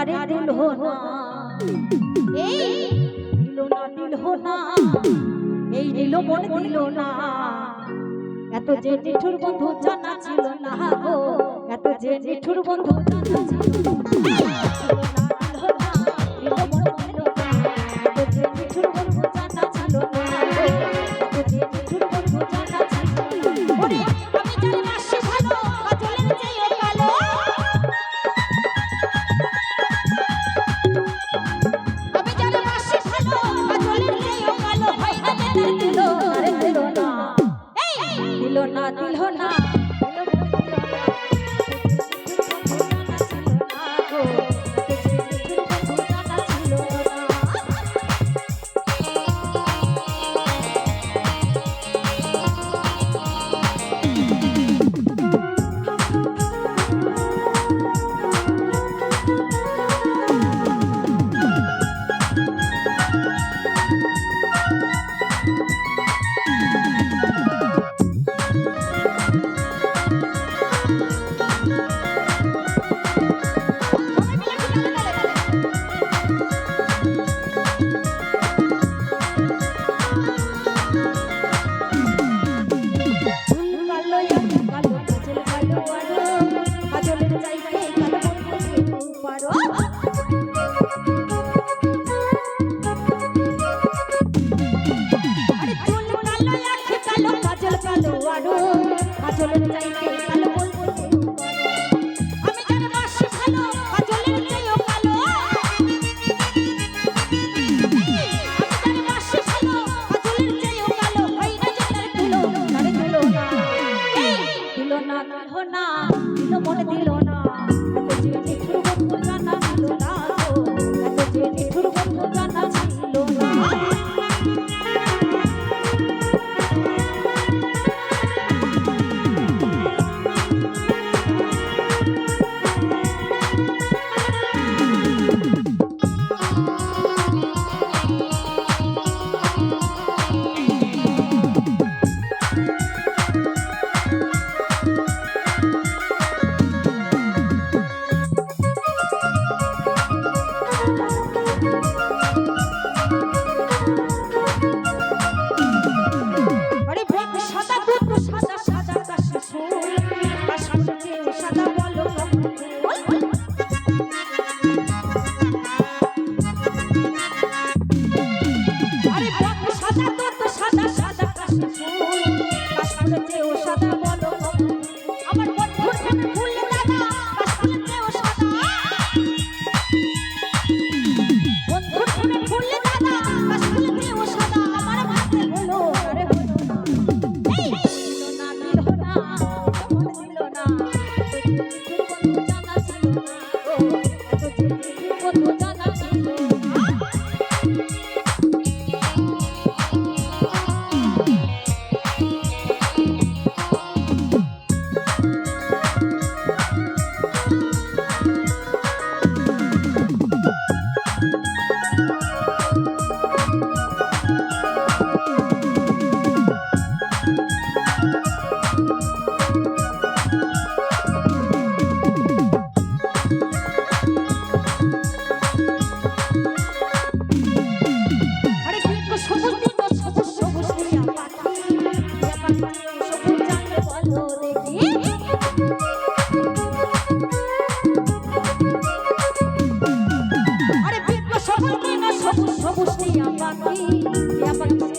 আরে দুলহো না। এই দিলো না দিলহো না। এই দিল মন দিল না। এত যে নিঠুর বন্ধু জানা ছিল না গো। এত যে নিঠুর বন্ধু জানা ছিল না। What do you दिल हो Kecil. ইয়া পাখি ইয়া পাখি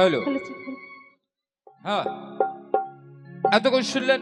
হ্যালো হ্যাঁ। এতক্ষণ শুনলেন